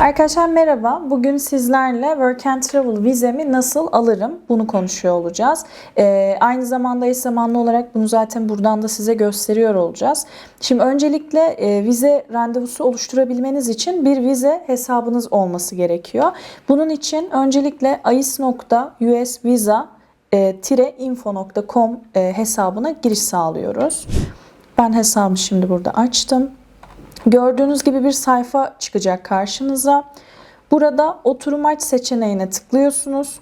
Arkadaşlar merhaba. Bugün sizlerle Work and Travel vizemi nasıl alırım bunu konuşuyor olacağız. Ee, aynı zamanda eş zamanlı olarak bunu zaten buradan da size gösteriyor olacağız. Şimdi öncelikle e, vize randevusu oluşturabilmeniz için bir vize hesabınız olması gerekiyor. Bunun için öncelikle ais.usvisa info.com e, hesabına giriş sağlıyoruz. Ben hesabı şimdi burada açtım. Gördüğünüz gibi bir sayfa çıkacak karşınıza. Burada oturum aç seçeneğine tıklıyorsunuz.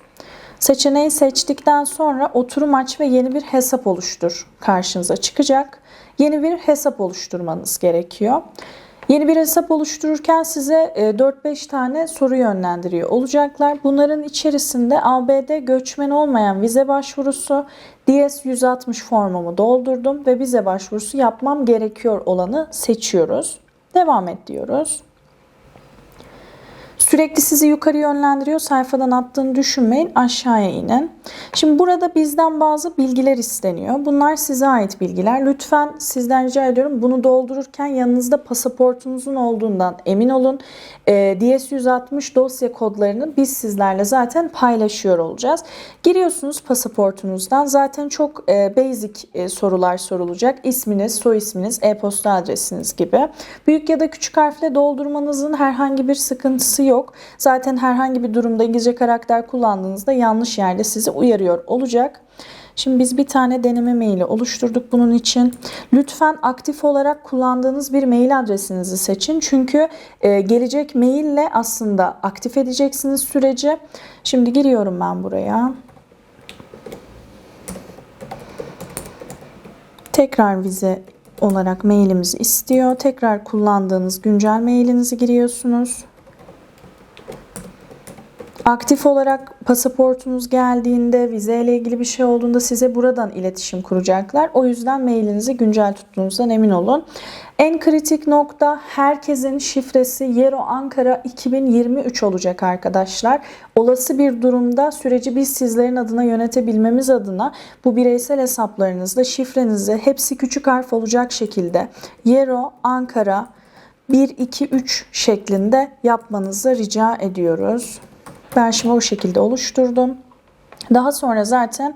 Seçeneği seçtikten sonra oturum aç ve yeni bir hesap oluştur karşınıza çıkacak. Yeni bir hesap oluşturmanız gerekiyor. Yeni bir hesap oluştururken size 4-5 tane soru yönlendiriyor olacaklar. Bunların içerisinde ABD göçmen olmayan vize başvurusu, DS-160 formumu doldurdum ve vize başvurusu yapmam gerekiyor olanı seçiyoruz. Devam et diyoruz. Sürekli sizi yukarı yönlendiriyor. Sayfadan attığını düşünmeyin. Aşağıya inin. Şimdi burada bizden bazı bilgiler isteniyor. Bunlar size ait bilgiler. Lütfen sizden rica ediyorum bunu doldururken yanınızda pasaportunuzun olduğundan emin olun. E, DS-160 dosya kodlarını biz sizlerle zaten paylaşıyor olacağız. Giriyorsunuz pasaportunuzdan. Zaten çok e, basic e, sorular sorulacak. İsminiz, soy isminiz, e-posta adresiniz gibi. Büyük ya da küçük harfle doldurmanızın herhangi bir sıkıntısı yok. Zaten herhangi bir durumda İngilizce karakter kullandığınızda yanlış yerde sizi uyarıyor olacak. Şimdi biz bir tane deneme maili oluşturduk bunun için. Lütfen aktif olarak kullandığınız bir mail adresinizi seçin. Çünkü e, gelecek maille aslında aktif edeceksiniz süreci. Şimdi giriyorum ben buraya. Tekrar vize olarak mailimizi istiyor. Tekrar kullandığınız güncel mailinizi giriyorsunuz. Aktif olarak pasaportunuz geldiğinde, vize ile ilgili bir şey olduğunda size buradan iletişim kuracaklar. O yüzden mailinizi güncel tuttuğunuzdan emin olun. En kritik nokta herkesin şifresi Yero Ankara 2023 olacak arkadaşlar. Olası bir durumda süreci biz sizlerin adına yönetebilmemiz adına bu bireysel hesaplarınızda şifrenizi hepsi küçük harf olacak şekilde Yero Ankara 1 2 3 şeklinde yapmanızı rica ediyoruz. Şimdi o şekilde oluşturdum. Daha sonra zaten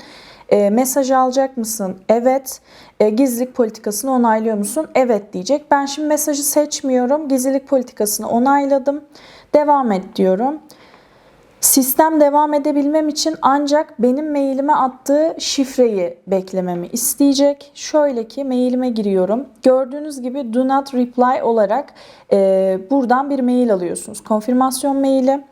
e, mesaj alacak mısın? Evet. E, gizlilik politikasını onaylıyor musun? Evet diyecek. Ben şimdi mesajı seçmiyorum. Gizlilik politikasını onayladım. Devam et diyorum. Sistem devam edebilmem için ancak benim mailime attığı şifreyi beklememi isteyecek. Şöyle ki mailime giriyorum. Gördüğünüz gibi do not reply olarak e, buradan bir mail alıyorsunuz. Konfirmasyon maili.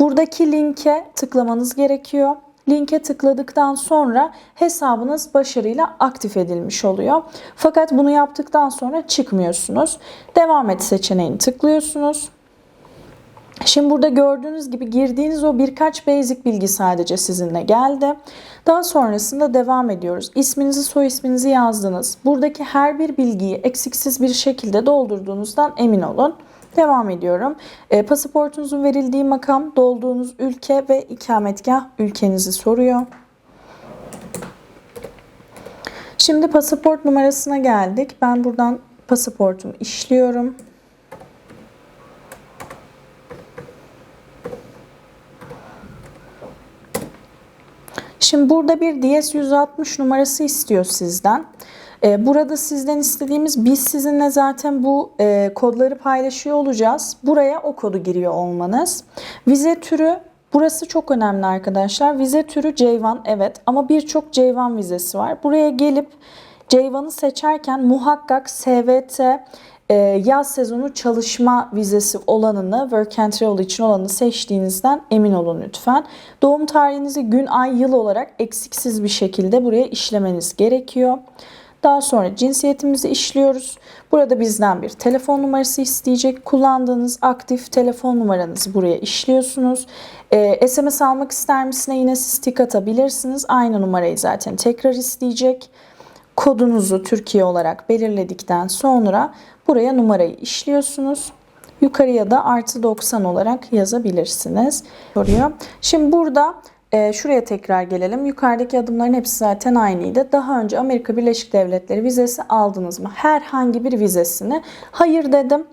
Buradaki linke tıklamanız gerekiyor. Linke tıkladıktan sonra hesabınız başarıyla aktif edilmiş oluyor. Fakat bunu yaptıktan sonra çıkmıyorsunuz. Devam et seçeneğini tıklıyorsunuz. Şimdi burada gördüğünüz gibi girdiğiniz o birkaç basic bilgi sadece sizinle geldi. Daha sonrasında devam ediyoruz. İsminizi, soy isminizi yazdınız. Buradaki her bir bilgiyi eksiksiz bir şekilde doldurduğunuzdan emin olun. Devam ediyorum. E, pasaportunuzun verildiği makam, dolduğunuz ülke ve ikametgah ülkenizi soruyor. Şimdi pasaport numarasına geldik. Ben buradan pasaportumu işliyorum. Şimdi burada bir DS-160 numarası istiyor sizden. Ee, burada sizden istediğimiz biz sizinle zaten bu e, kodları paylaşıyor olacağız. Buraya o kodu giriyor olmanız. Vize türü Burası çok önemli arkadaşlar. Vize türü C1 evet ama birçok C1 vizesi var. Buraya gelip C1'ı seçerken muhakkak SVT e, yaz sezonu çalışma vizesi olanını, Work and Travel için olanı seçtiğinizden emin olun lütfen. Doğum tarihinizi gün, ay, yıl olarak eksiksiz bir şekilde buraya işlemeniz gerekiyor. Daha sonra cinsiyetimizi işliyoruz. Burada bizden bir telefon numarası isteyecek. Kullandığınız aktif telefon numaranızı buraya işliyorsunuz. Ee, SMS almak ister misine yine siz tik atabilirsiniz. Aynı numarayı zaten tekrar isteyecek. Kodunuzu Türkiye olarak belirledikten sonra buraya numarayı işliyorsunuz. Yukarıya da artı 90 olarak yazabilirsiniz. Şimdi burada e, şuraya tekrar gelelim. Yukarıdaki adımların hepsi zaten aynıydı. Daha önce Amerika Birleşik Devletleri vizesi aldınız mı? Herhangi bir vizesini. Hayır dedim.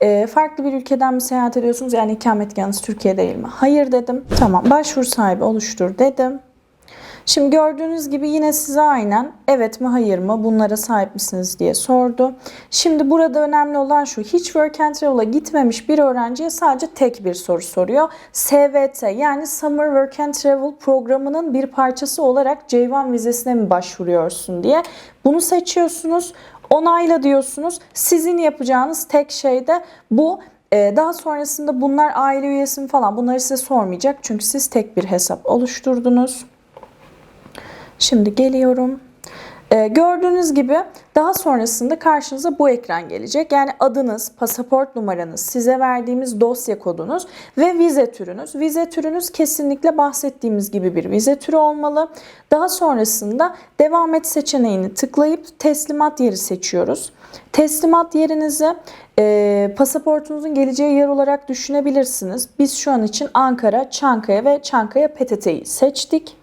E, farklı bir ülkeden mi seyahat ediyorsunuz? Yani ikametgahınız Türkiye değil mi? Hayır dedim. Tamam başvuru sahibi oluştur dedim. Şimdi gördüğünüz gibi yine size aynen evet mi hayır mı bunlara sahip misiniz diye sordu. Şimdi burada önemli olan şu hiç Work and Travel'a gitmemiş bir öğrenciye sadece tek bir soru soruyor. SVT yani Summer Work and Travel programının bir parçası olarak C1 vizesine mi başvuruyorsun diye. Bunu seçiyorsunuz onayla diyorsunuz. Sizin yapacağınız tek şey de bu. Ee, daha sonrasında bunlar aile üyesi mi falan bunları size sormayacak. Çünkü siz tek bir hesap oluşturdunuz. Şimdi geliyorum. Ee, gördüğünüz gibi daha sonrasında karşınıza bu ekran gelecek. Yani adınız, pasaport numaranız, size verdiğimiz dosya kodunuz ve vize türünüz. Vize türünüz kesinlikle bahsettiğimiz gibi bir vize türü olmalı. Daha sonrasında devam et seçeneğini tıklayıp teslimat yeri seçiyoruz. Teslimat yerinizi e, pasaportunuzun geleceği yer olarak düşünebilirsiniz. Biz şu an için Ankara, Çankaya ve Çankaya PTT'yi seçtik.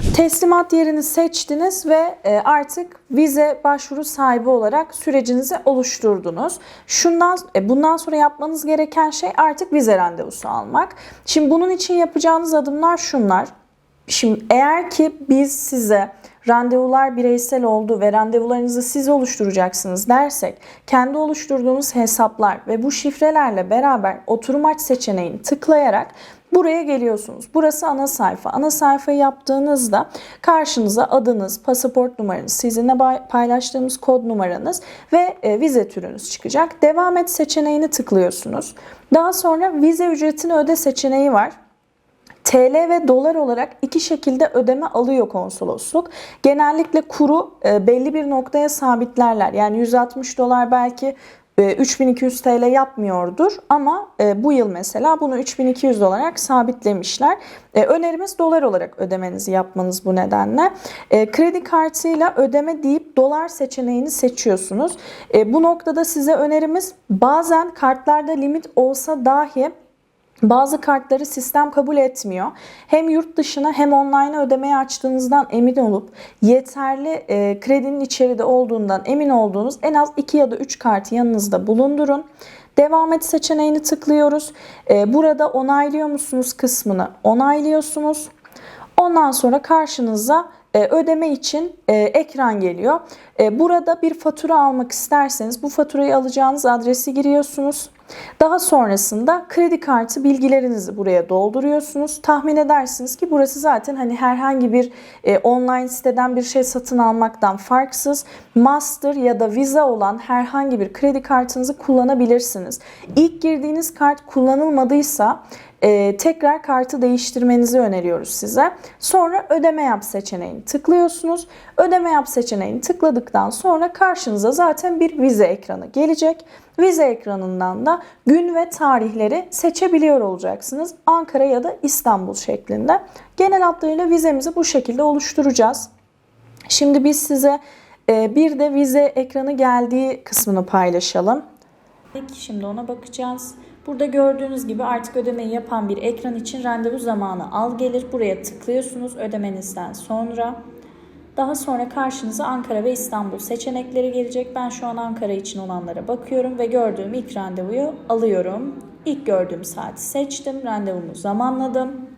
Teslimat yerini seçtiniz ve e, artık vize başvuru sahibi olarak sürecinizi oluşturdunuz. Şundan e, bundan sonra yapmanız gereken şey artık vize randevusu almak. Şimdi bunun için yapacağınız adımlar şunlar. Şimdi eğer ki biz size randevular bireysel oldu ve randevularınızı siz oluşturacaksınız dersek kendi oluşturduğunuz hesaplar ve bu şifrelerle beraber oturum aç seçeneğini tıklayarak Buraya geliyorsunuz. Burası ana sayfa. Ana sayfayı yaptığınızda karşınıza adınız, pasaport numaranız, sizinle paylaştığımız kod numaranız ve e, vize türünüz çıkacak. Devam et seçeneğini tıklıyorsunuz. Daha sonra vize ücretini öde seçeneği var. TL ve dolar olarak iki şekilde ödeme alıyor konsolosluk. Genellikle kuru e, belli bir noktaya sabitlerler. Yani 160 dolar belki 3200 TL yapmıyordur ama e, bu yıl mesela bunu 3200 olarak sabitlemişler. E, önerimiz dolar olarak ödemenizi yapmanız bu nedenle. E, kredi kartıyla ödeme deyip dolar seçeneğini seçiyorsunuz. Bu noktada size önerimiz bazen kartlarda limit olsa dahi bazı kartları sistem kabul etmiyor. Hem yurt dışına hem online ödemeyi açtığınızdan emin olup yeterli e, kredinin içeride olduğundan emin olduğunuz en az 2 ya da 3 kartı yanınızda bulundurun. Devam et seçeneğini tıklıyoruz. E, burada onaylıyor musunuz kısmını onaylıyorsunuz. Ondan sonra karşınıza e, ödeme için e, ekran geliyor. E, burada bir fatura almak isterseniz bu faturayı alacağınız adresi giriyorsunuz. Daha sonrasında kredi kartı bilgilerinizi buraya dolduruyorsunuz. Tahmin edersiniz ki burası zaten hani herhangi bir e, online siteden bir şey satın almaktan farksız. Master ya da Visa olan herhangi bir kredi kartınızı kullanabilirsiniz. İlk girdiğiniz kart kullanılmadıysa e, tekrar kartı değiştirmenizi öneriyoruz size. Sonra ödeme yap seçeneğini tıklıyorsunuz. Ödeme yap seçeneğini tıkladıktan sonra karşınıza zaten bir vize ekranı gelecek. Vize ekranından da gün ve tarihleri seçebiliyor olacaksınız. Ankara ya da İstanbul şeklinde. Genel hatlarıyla vizemizi bu şekilde oluşturacağız. Şimdi biz size e, bir de vize ekranı geldiği kısmını paylaşalım. Şimdi ona bakacağız. Burada gördüğünüz gibi artık ödemeyi yapan bir ekran için randevu zamanı al gelir. Buraya tıklıyorsunuz ödemenizden sonra. Daha sonra karşınıza Ankara ve İstanbul seçenekleri gelecek. Ben şu an Ankara için olanlara bakıyorum ve gördüğüm ilk randevuyu alıyorum. İlk gördüğüm saati seçtim, randevumu zamanladım.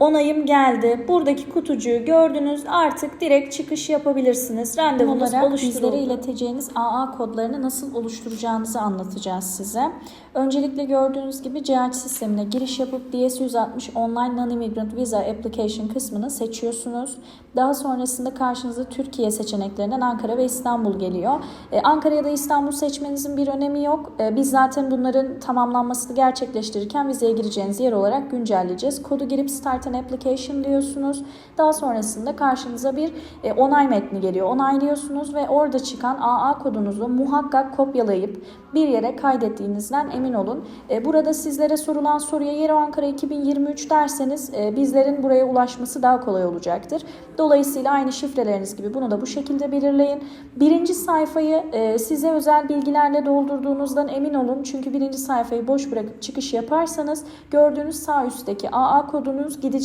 Onayım geldi. Buradaki kutucuğu gördünüz. Artık direkt çıkış yapabilirsiniz. Randevunuz oluşturuldu. Bizlere ileteceğiniz AA kodlarını nasıl oluşturacağınızı anlatacağız size. Öncelikle gördüğünüz gibi CH sistemine giriş yapıp DS-160 Online Non-Immigrant Visa Application kısmını seçiyorsunuz. Daha sonrasında karşınıza Türkiye seçeneklerinden Ankara ve İstanbul geliyor. Ee, Ankara ya da İstanbul seçmenizin bir önemi yok. Ee, biz zaten bunların tamamlanmasını gerçekleştirirken vizeye gireceğiniz yer olarak güncelleyeceğiz. Kodu girip Start an Application diyorsunuz. Daha sonrasında karşınıza bir e, onay metni geliyor. Onaylıyorsunuz ve orada çıkan AA kodunuzu muhakkak kopyalayıp bir yere kaydettiğinizden emin olun. E, burada sizlere sorulan soruya Yero Ankara 2023 derseniz e, bizlerin buraya ulaşması daha kolay olacaktır. Dolayısıyla aynı şifreleriniz gibi bunu da bu şekilde belirleyin. Birinci sayfayı e, size özel bilgilerle doldurduğunuzdan emin olun. Çünkü birinci sayfayı boş bırakıp çıkış yaparsanız gördüğünüz sağ üstteki AA kodunuz gidecektir.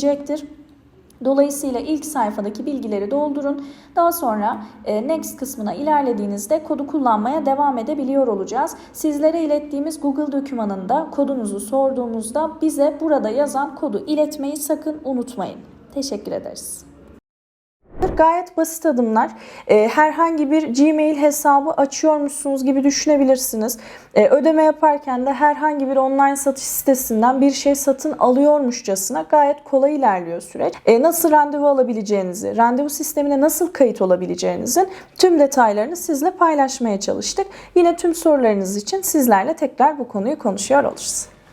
Dolayısıyla ilk sayfadaki bilgileri doldurun. Daha sonra e, next kısmına ilerlediğinizde kodu kullanmaya devam edebiliyor olacağız. Sizlere ilettiğimiz Google dokümanında kodunuzu sorduğumuzda bize burada yazan kodu iletmeyi sakın unutmayın. Teşekkür ederiz. Gayet basit adımlar. Ee, herhangi bir Gmail hesabı açıyormuşsunuz gibi düşünebilirsiniz. Ee, ödeme yaparken de herhangi bir online satış sitesinden bir şey satın alıyormuşçasına gayet kolay ilerliyor süreç. Ee, nasıl randevu alabileceğinizi, randevu sistemine nasıl kayıt olabileceğinizin tüm detaylarını sizle paylaşmaya çalıştık. Yine tüm sorularınız için sizlerle tekrar bu konuyu konuşuyor oluruz.